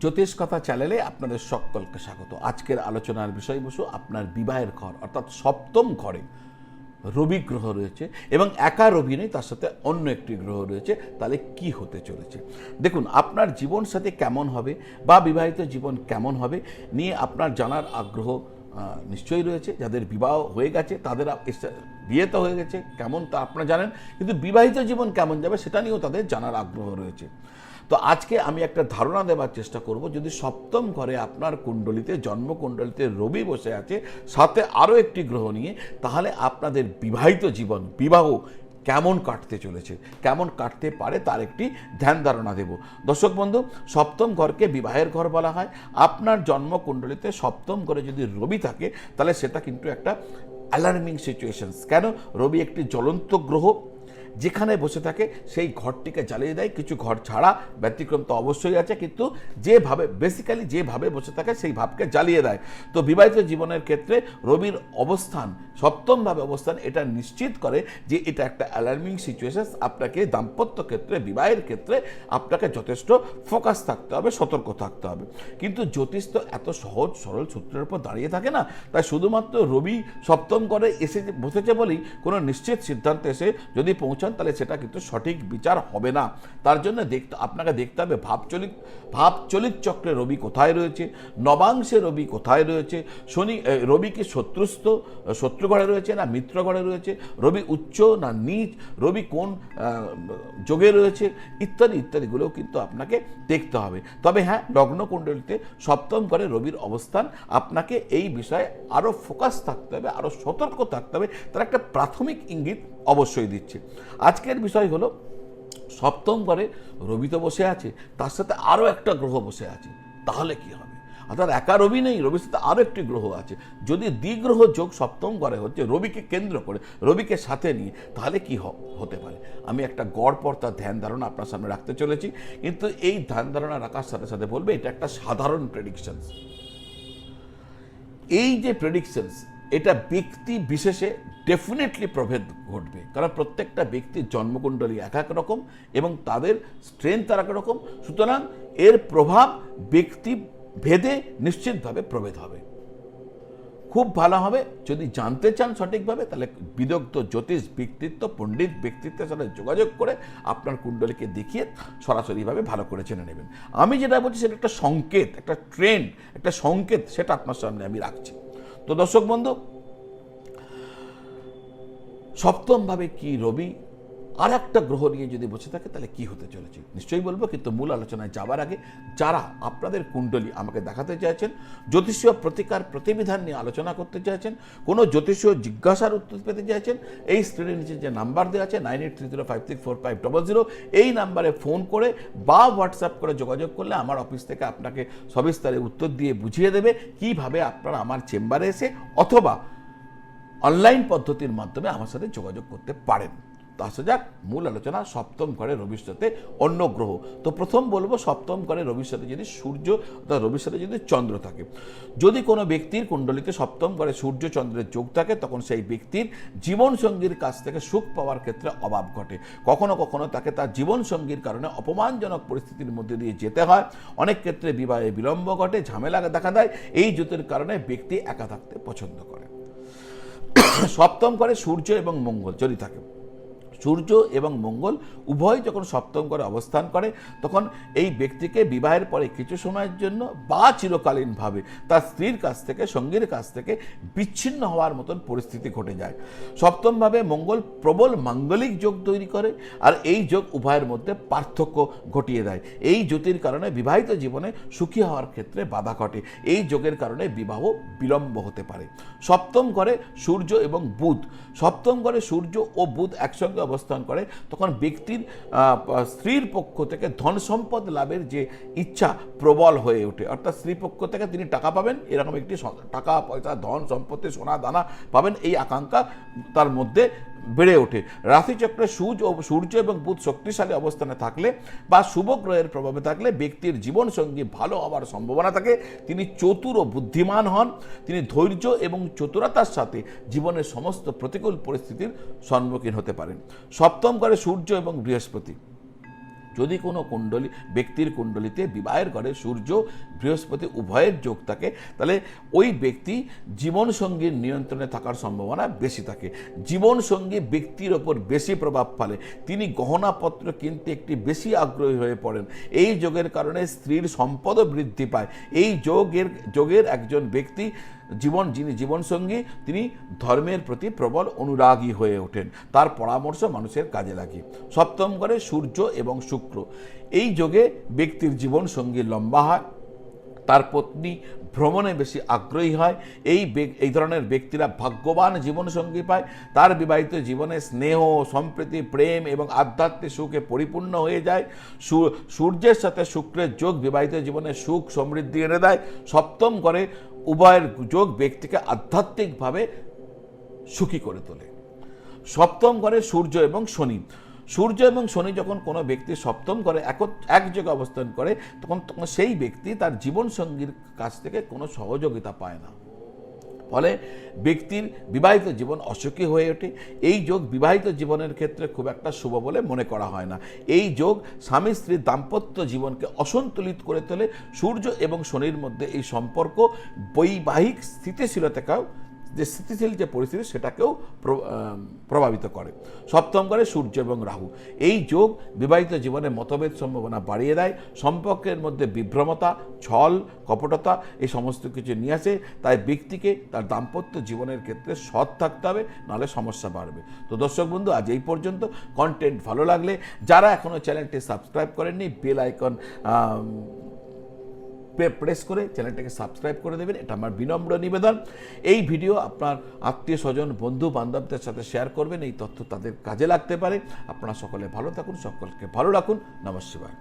জ্যোতিষ কথা চ্যানেলে আপনাদের সকলকে স্বাগত। আজকের আলোচনার বিষয়বস্তু আপনার বিবাহের ঘর, অর্থাৎ সপ্তম ঘরে রবি গ্রহ রয়েছে এবং একা রবি নেই, তার সাথে অন্য একটি গ্রহ রয়েছে। তাহলে কি হতে চলেছে? দেখুন, আপনার জীবন সাথে কেমন হবে বা বিবাহিত জীবন কেমন হবে নিয়ে আপনার জানার আগ্রহ নিশ্চয়ই রয়েছে। যাদের বিবাহ হয়ে গেছে, তাদের বিয়ে তো হয়ে গেছে, কেমন তা আপনারা জানেন। কিন্তু বিবাহিত জীবন কেমন যাবে, সেটা নিয়েও তাদের জানার আগ্রহ রয়েছে। তো আজকে আমি একটা ধারণা দেওয়ার চেষ্টা করব, যদি সপ্তম ঘরে আপনার কুণ্ডলিতে, জন্মকুণ্ডলিতে রবি বসে আছে, সাথে আরও একটি গ্রহ নিয়ে, তাহলে আপনাদের বিবাহিত জীবন, বিবাহ কেমন কাটতে চলেছে, কেমন কাটতে পারে তার একটি ধ্যান ধারণা দেব। দর্শক বন্ধু, সপ্তম ঘরকে বিবাহের ঘর বলা হয়। আপনার জন্মকুণ্ডলিতে সপ্তম ঘরে যদি রবি থাকে, তাহলে সেটা কিন্তু একটা অ্যালার্মিং সিচুয়েশনস কেন? রবি একটি জ্বলন্ত গ্রহ যেখানে বসে থাকে সেই ঘরটিকে জ্বালিয়ে দেয়। কিছু ঘর ছাড়া ব্যতিক্রম তো অবশ্যই আছে, কিন্তু যেভাবে বেসিক্যালি যেভাবে বসে থাকে সেই ভাবকে জ্বালিয়ে দেয়। তো বিবাহিত জীবনের ক্ষেত্রে রবির অবস্থান, সপ্তমভাবে অবস্থান এটা নিশ্চিত করে যে এটা একটা অ্যালার্মিং সিচুয়েশন আপনাকে দাম্পত্য ক্ষেত্রে, বিবাহের ক্ষেত্রে আপনাকে যথেষ্ট ফোকাস থাকতে হবে, সতর্ক থাকতে হবে। কিন্তু জ্যোতিষ তো এত সহজ, সরল সূত্রের উপর দাঁড়িয়ে থাকে না। তাই শুধুমাত্র রবি সপ্তম করে এসে বসেছে বলেই কোনো নিশ্চিত সিদ্ধান্তে এসে যদি পৌঁছান তাহলে সেটা কিন্তু সঠিক বিচার হবে না। তার জন্য দেখতে, আপনাকে দেখতে হবে ভাবচলিত ভাবচলিত চক্রে রবি কোথায় রয়েছে, নবাংশে রবি কোথায় রয়েছে, শনি রবি কি শত্রুস্থ, শত্রু ঘরে রয়েছে না মিত্র ঘরে রয়েছে, রবি উচ্চ না নিচ, রবি কোন যোগে রয়েছে, ইত্যাদি ইত্যাদিগুলোও কিন্তু আপনাকে দেখতে হবে। তবে হ্যাঁ লগ্ন কুণ্ডলিতে সপ্তম ঘরে রবির অবস্থান, আপনাকে এই বিষয়ে আরও ফোকাস থাকতে হবে আরও সতর্ক থাকতে হবে। তার একটা প্রাথমিক ইঙ্গিত অবশ্যই দিচ্ছে। আজকের বিষয় হলো, সপ্তম ঘরে রবি তো বসে আছে, তার সাথে আরও একটা গ্রহ বসে আছে, তাহলে কি হবে? অর্থাৎ একা রবি নেই, রবির সাথে আরও একটি গ্রহ আছে। যদি দ্বিগ্রহ যোগ সপ্তম ঘরে হচ্ছে, রবিকে কেন্দ্র করে, রবিকে সাথে নিয়ে, তাহলে কি হতে পারে? আমি একটা গড় পর্তার ধ্যান ধারণা আপনার সামনে রাখতে চলেছি, কিন্তু এই ধ্যান ধারণা রাখার সাথে সাথে বলবে, এটা একটা সাধারণ প্রেডিকশনস এই যে প্রেডিকশনস এটা ব্যক্তি বিশেষে ডেফিনেটলি প্রভেদ ঘটবে। কারণ প্রত্যেকটা ব্যক্তির জন্মকুণ্ডলী এক এক রকম এবং তাদের স্ট্রেংথ আর এক রকম। সুতরাং এর প্রভাব ব্যক্তি ভেদে নিশ্চিতভাবে প্রভেদ হবে। খুব ভালো হবে যদি জানতে চান সঠিকভাবে, তাহলে বিদগ্ধ জ্যোতিষ, ব্যক্তিত্ব, পণ্ডিত ব্যক্তিত্বের সাথে যোগাযোগ করে আপনার কুণ্ডলীকে দেখিয়ে সরাসরিভাবে ভালো করে জেনে নেবেন। আমি যেটা বলছি সেটা একটা সংকেত, একটা ট্রেন্ড একটা সংকেত, সেটা আপনার সামনে আমি রাখছি। তো দর্শক বন্ধু সপ্তমভাবে কি রবি আর একটা গ্রহ নিয়ে যদি বসে থাকে, তাহলে কি হতে চলেছে? নিশ্চয়ই বলব, কিন্তু মূল আলোচনায় যাবার আগে যারা আপনাদের কুণ্ডলী আমাকে দেখাতে চাইছেন, জ্যোতিষীয় প্রতিকার প্রতিবিধান নিয়ে আলোচনা করতে চাইছেন, কোনো জ্যোতিষীয় জিজ্ঞাসার উত্তর পেতে চাইছেন, এই স্ক্রিনের নিচে যে নাম্বার দেওয়া আছে nine eight three zero five six four five double zero এই নাম্বারে ফোন করে বা হোয়াটসঅ্যাপ করে যোগাযোগ করলে আমার অফিস থেকে আপনাকে সবিস্তারে উত্তর দিয়ে বুঝিয়ে দেবে কীভাবে আপনারা আমার চেম্বারে এসে অথবা অনলাইন পদ্ধতির মাধ্যমে আমার সাথে যোগাযোগ করতে পারেন। তো আসা যাক মূল আলোচনা সপ্তম ঘরে সাথে অন্য গ্রহ। তো প্রথম বলব সপ্তম ঘরে সাথে যদি সূর্য অর্থাৎ সাথে যদি চন্দ্র থাকে। যদি কোনো ব্যক্তির কুণ্ডলিতে সপ্তম ঘরে সূর্য চন্দ্রের যোগ থাকে, তখন সেই ব্যক্তির জীবন সঙ্গীর কাছ থেকে সুখ পাওয়ার ক্ষেত্রে অভাব ঘটে। কখনো কখনো তাকে তার জীবন সঙ্গীর কারণে অপমানজনক পরিস্থিতির মধ্যে দিয়ে যেতে হয়। অনেক ক্ষেত্রে বিবাহে বিলম্ব ঘটে, ঝামেলা দেখা দেয়। এই জ্যোতির কারণে ব্যক্তি একা থাকতে পছন্দ করে। সপ্তম ঘরে সূর্য এবং মঙ্গল যদি থাকে সূর্য এবং মঙ্গল উভয় যখন সপ্তম ঘরে অবস্থান করে, তখন এই ব্যক্তিকে বিবাহের পরে কিছু সময়ের জন্য বা চিরকালীনভাবে তার স্ত্রীর কাছ থেকে, সঙ্গীর কাছ থেকে বিচ্ছিন্ন হওয়ার মতন পরিস্থিতি ঘটে যায়। সপ্তমভাবে মঙ্গল প্রবল মাঙ্গলিক যোগ তৈরি করে আর এই যোগ উভয়ের মধ্যে পার্থক্য ঘটিয়ে দেয়। এই জ্যোতির কারণে বিবাহিত জীবনে সুখী হওয়ার ক্ষেত্রে বাধা ঘটে। এই যোগের কারণে বিবাহ বিলম্ব হতে পারে। সপ্তম ঘরে সূর্য এবং বুধ। সপ্তম ঘরে সূর্য ও বুধ একসঙ্গে অবস্থান করে, তখন ব্যক্তির স্ত্রীর পক্ষ থেকে ধন সম্পদ লাভের যে ইচ্ছা প্রবল হয়ে ওঠে। অর্থাৎ স্ত্রী পক্ষ থেকে তিনি টাকা পাবেন, এরকম একটি টাকা, পয়সা, ধন, সম্পত্তি, সোনা, দানা পাবেন, এই আকাঙ্ক্ষা তার মধ্যে বেড়ে ওঠে। রাশিচক্রে সূর্য সূর্য এবং বুধ শক্তিশালী অবস্থানে থাকলে বা শুভ গ্রহের প্রভাবে থাকলে ব্যক্তির জীবনসঙ্গী ভালো হওয়ার সম্ভাবনা থাকে। তিনি চতুর ও বুদ্ধিমান হন। তিনি ধৈর্য এবং চতুরতার সাথে জীবনের সমস্ত প্রতিকূল পরিস্থিতির সম্মুখীন হতে পারেন। সপ্তম ঘরে সূর্য এবং বৃহস্পতি। যদি কোনো কুণ্ডলী, ব্যক্তির কুণ্ডলিতে বিবাহের ঘরে সূর্য, বৃহস্পতি উভয়ের যোগ থাকে, তাহলে ওই ব্যক্তি জীবনসঙ্গীর নিয়ন্ত্রণে থাকার সম্ভাবনা বেশি থাকে। জীবনসঙ্গী ব্যক্তির ওপর বেশি প্রভাব ফেলে। তিনি গহনাপত্র কিনতে একটি বেশি আগ্রহী হয়ে পড়েন। এই যোগের কারণে স্ত্রীর সম্পদও বৃদ্ধি পায়। এই যোগের যোগের একজন ব্যক্তি জীবন, যিনি জীবনসঙ্গী তিনি ধর্মের প্রতি প্রবল অনুরাগী হয়ে ওঠেন। তার পরামর্শ মানুষের কাজে লাগে। সপ্তম ঘরে সূর্য এবং শুক্র এই যোগে ব্যক্তির জীবনসঙ্গী লম্বা হয়, তার পত্নী ভ্রমণে বেশি আগ্রহী হয়, এই এই ধরনের ব্যক্তিরা ভাগ্যবান জীবনসঙ্গী পায়, তার বিবাহিত জীবনে স্নেহ, সম্প্রীতি, প্রেম এবং আধ্যাত্মিক সুখে পরিপূর্ণ হয়ে যায়। সূর্যের সাথে শুক্রের যোগ বিবাহিত জীবনে সুখ সমৃদ্ধি এনে দেয়। সপ্তম ঘরে উভয়ের যোগ ব্যক্তিকে আধ্যাত্মিকভাবে সুখী করে তোলে। সপ্তম ঘরে সূর্য এবং শনি। সূর্য এবং শনি যখন কোনো ব্যক্তি সপ্তম করে এক জায়গায় অবস্থান করে, তখন তখন সেই ব্যক্তি তার জীবনসঙ্গীর কাছ থেকে কোনো সহযোগিতা পায় না। ফলে ব্যক্তির বিবাহিত জীবন অসুখী হয়ে ওঠে। এই যোগ বিবাহিত জীবনের ক্ষেত্রে খুব একটা শুভ বলে মনে করা হয় না। এই যোগ স্বামী স্ত্রীর দাম্পত্য জীবনকে অসন্তুলিত করে তোলে। সূর্য এবং শনির মধ্যে এই সম্পর্ক বৈবাহিক স্থিতিশীলতাকেও যে স্থিতিশীল যে পরিস্থিতি সেটাকেও প্র- প্রভাবিত করে। সপ্তম ঘরে সূর্য এবং রাহু। এই যোগ বিবাহিত জীবনে মতভেদ সম্ভাবনা বাড়িয়ে দেয়, সম্পর্কের মধ্যে বিভ্রমতা, ছল, কপটতা, এই সমস্ত কিছু নিয়ে আসে। তাই ব্যক্তিকে তার দাম্পত্য জীবনের ক্ষেত্রে সৎ থাকতে হবে, নাহলে সমস্যা বাড়বে। তো দর্শক বন্ধু, আজ এই পর্যন্ত। কন্টেন্ট ভালো লাগলে, যারা এখনও চ্যানেলটি সাবস্ক্রাইব করেননি বেল আইকন প্রেস করে চ্যানেলটাকে সাবস্ক্রাইব করে দেবেন। এটা আমার বিনম্র নিবেদন। এই ভিডিও আপনার আত্মীয় স্বজন, বন্ধু, বান্ধবদের সাথে শেয়ার করবেন। এই তথ্য তাদের কাজে লাগতে পারে। আপনারা সকলে ভালো থাকুন, সকলকে ভালো রাখুন। নমস্কার।